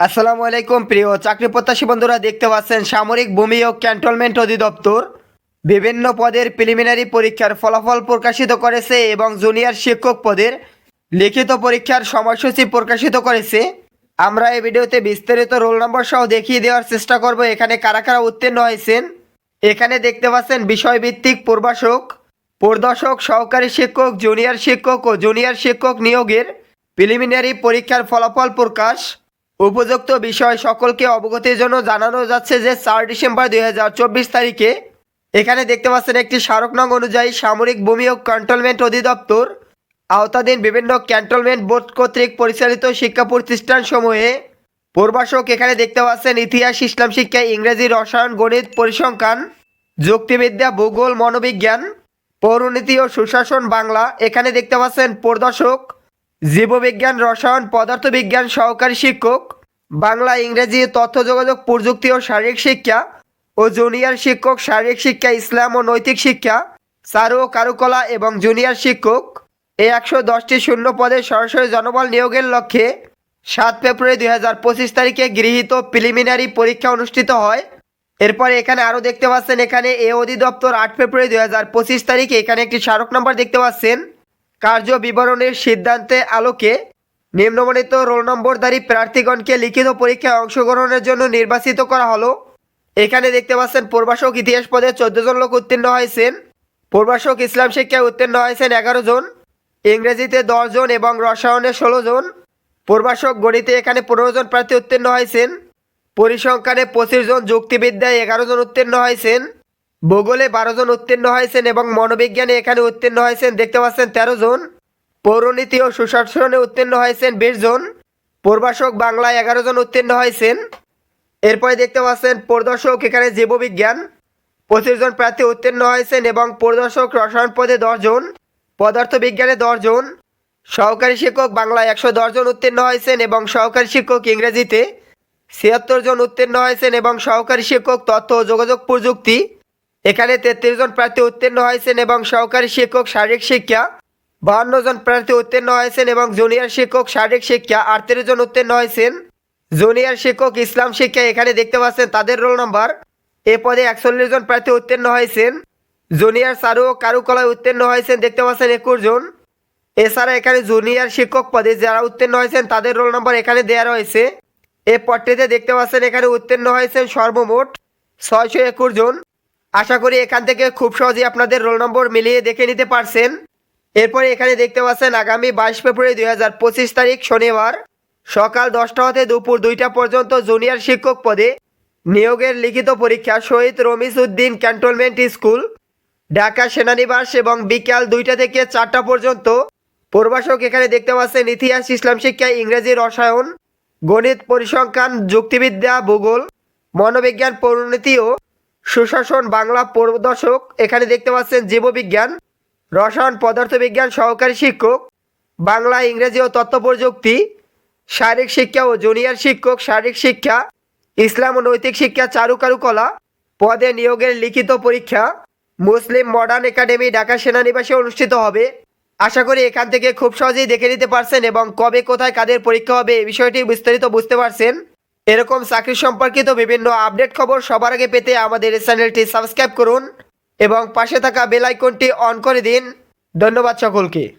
আসসালামু আলাইকুম, প্রিয় চাকরি প্রত্যাশী বন্ধুরা, দেখতে পাচ্ছেন সামরিক ভূমি ও ক্যান্টনমেন্ট অধিদপ্তর বিভিন্ন পদের প্রিলিমিনারি পরীক্ষার ফলাফল প্রকাশিত করেছে এবং জুনিয়র শিক্ষক পদের লিখিত পরীক্ষার সময়সূচি প্রকাশিত করেছে। আমরা এই ভিডিওতে বিস্তারিত রোল নম্বর সহ দেখিয়ে দেওয়ার চেষ্টা করব, এখানে কারা কারা উত্তীর্ণ হয়েছেন। এখানে দেখতে পাচ্ছেন বিষয়ভিত্তিক পূর্বাসক পরিদর্শক, সহকারী শিক্ষক, জুনিয়র শিক্ষক ও জুনিয়র শিক্ষক নিয়োগের প্রিলিমিনারি পরীক্ষার ফলাফল প্রকাশ। উপযুক্ত বিষয় সকলকে অবগতির জন্য জানানো যাচ্ছে যে চার ডিসেম্বর দুই হাজার চব্বিশ তারিখে এখানে দেখতে পাচ্ছেন একটি স্মারক নং অনুযায়ী সামরিক ভূমি ও ক্যান্টনমেন্ট অধিদপ্তর, আওতাধীন বিভিন্ন ক্যান্টনমেন্ট বোর্ড কর্তৃক পরিচালিত শিক্ষা প্রতিষ্ঠানসমূহে পূর্বাসক এখানে দেখতে পাচ্ছেন ইতিহাস, ইসলাম শিক্ষা, ইংরেজি, রসায়ন, গণিত, পরিসংখ্যান, যুক্তিবিদ্যা, ভূগোল, মনোবিজ্ঞান, পৌরনীতি ও সুশাসন, বাংলা। এখানে দেখতে পাচ্ছেন পরিদর্শক জীববিজ্ঞান, রসায়ন, পদার্থবিজ্ঞান, সহকারী শিক্ষক বাংলা, ইংরেজি তথ্য যোগাযোগ প্রযুক্তি ও শারীরিক শিক্ষা, ও জুনিয়র শিক্ষক, শারীরিক শিক্ষা, ইসলাম ও নৈতিক শিক্ষা চারু ও কারুকলা এবং জুনিয়র শিক্ষক। এই একশো দশটি শূন্য পদে সরাসরি জনবল নিয়োগের লক্ষ্যে সাত ফেব্রুয়ারি দুই হাজার পঁচিশ তারিখে গৃহীত প্রিলিমিনারি পরীক্ষা অনুষ্ঠিত হয়। এরপরে এখানে আরও দেখতে পাচ্ছেন, এখানে এ অধিদপ্তর আট ফেব্রুয়ারি দুই হাজার পঁচিশ তারিখে এখানে একটি স্মারক নম্বর দেখতে পাচ্ছেন। কার্য বিবরণের সিদ্ধান্তে আলোকে নিম্নবর্ণিত রোল নম্বরধারী প্রার্থীগণকে লিখিত পরীক্ষায় অংশগ্রহণের জন্য নির্বাচিত করা হলো। এখানে দেখতে পাচ্ছেন প্রভাষক ইতিহাস পদে চোদ্দ জন লোক উত্তীর্ণ হয়েছেন। প্রভাষক ইসলাম শিক্ষায় উত্তীর্ণ হয়েছেন এগারো জন। ইংরেজিতে দশ জন এবং রসায়নে ষোলো জন। প্রভাষক গণিতে এখানে পনেরো জন প্রার্থী উত্তীর্ণ হয়েছেন। পরিসংখ্যানে পঁচিশ জন যুক্তিবিদ্যায় এগারো জন উত্তীর্ণ হয়েছেন। ভূগোলে বারো জন উত্তীর্ণ হয়েছেন এবং মনোবিজ্ঞানে এখানে উত্তীর্ণ হয়েছেন, দেখতে পাচ্ছেন তেরো জন। পৌরনীতি ও সুশাসনে উত্তীর্ণ হয়েছেন বিশ জন। প্রভাষক বাংলায় এগারো জন উত্তীর্ণ হয়েছেন। এরপরে দেখতে পাচ্ছেন পরিদর্শক এখানে জীববিজ্ঞান। পঁচিশ জন প্রার্থী উত্তীর্ণ হয়েছেন এবং পরিদর্শক রসায়ন পদে দশজন পদার্থবিজ্ঞানে দশজন সহকারী শিক্ষক বাংলায় একশো জন উত্তীর্ণ হয়েছেন এবং সহকারী শিক্ষক ইংরেজিতে ছিয়াত্তর জন উত্তীর্ণ হয়েছেন এবং সহকারী শিক্ষক তথ্য ও যোগাযোগ প্রযুক্তি। এখানে তেত্রিশ জন প্রার্থী উত্তীর্ণ হয়েছেন এবং সহকারী শিক্ষক শারীরিক শিক্ষা বাহান্ন জন প্রার্থী উত্তীর্ণ হয়েছেন এবং জুনিয়র শিক্ষক, শারীরিক শিক্ষা আটত্রিশ জন উত্তীর্ণ হয়েছেন। জুনিয়র শিক্ষক, ইসলাম শিক্ষা এখানে দেখতে পাচ্ছেন, তাদের রোল নম্বর। এ পদে একচল্লিশ জন প্রার্থী উত্তীর্ণ হয়েছেন। জুনিয়র চারু ও কারুকলায় উত্তীর্ণ হয়েছেন, দেখতে পাচ্ছেন একুশ জন। এছাড়া এখানে জুনিয়র শিক্ষক পদে যারা উত্তীর্ণ হয়েছেন, তাদের রোল নম্বর এখানে দেওয়া রয়েছে। এ পদটিতে দেখতে পাচ্ছেন, এখানে উত্তীর্ণ হয়েছেন সর্বমোট ছয়শো একুশ জন। আশা করি এখান থেকে খুব সহজেই আপনাদের রোল নম্বর মিলিয়ে দেখে নিতে পারছেন। এরপরে এখানে দেখতে পাচ্ছেন আগামী বাইশ ফেব্রুয়ারি দুই হাজার পঁচিশ তারিখ শনিবার সকাল দশটা হতে দুপুর দুইটা পর্যন্ত জুনিয়র শিক্ষক পদে নিয়োগের লিখিত পরীক্ষা শহীদ রমিজ উদ্দিন ক্যান্টনমেন্ট স্কুল, ঢাকা সেনানিবাস এবং বিকাল দুইটা থেকে চারটা পর্যন্ত। প্রভাষক এখানে দেখতে পাচ্ছেন ইতিহাস, ইসলাম শিক্ষা, ইংরেজি, রসায়ন, গণিত, পরিসংখ্যান, যুক্তিবিদ্যা, ভূগোল, মনোবিজ্ঞান, পরিণতি ও সুশাসন, বাংলা পরিদর্শক এখানে দেখতে পাচ্ছেন জীববিজ্ঞান রসায়ন পদার্থবিজ্ঞান সহকারী শিক্ষক, বাংলা ইংরেজি ও তথ্য প্রযুক্তি, শারীরিক শিক্ষা ও জুনিয়র শিক্ষক, শারীরিক শিক্ষা, ইসলাম ও নৈতিক শিক্ষা চারুকারুকলা পদে নিয়োগের লিখিত পরীক্ষা মুসলিম মডার্ন একাডেমি ঢাকা সেনানিবাসে অনুষ্ঠিত হবে। আশা করি এখান থেকে খুব সহজেই দেখে নিতে পারছেন এবং কবে কোথায় কাদের পরীক্ষা হবে এই বিষয়টি বিস্তারিত বুঝতে পারছেন। এরকম চাকরি সম্পর্কিত বিভিন্ন আপডেট খবর সবার আগে পেতে আমাদের চ্যানেলটি সাবস্ক্রাইব করুন। এবং পাশে থাকা বেলাইকনটি অন করে দিন। ধন্যবাদ সকলকে।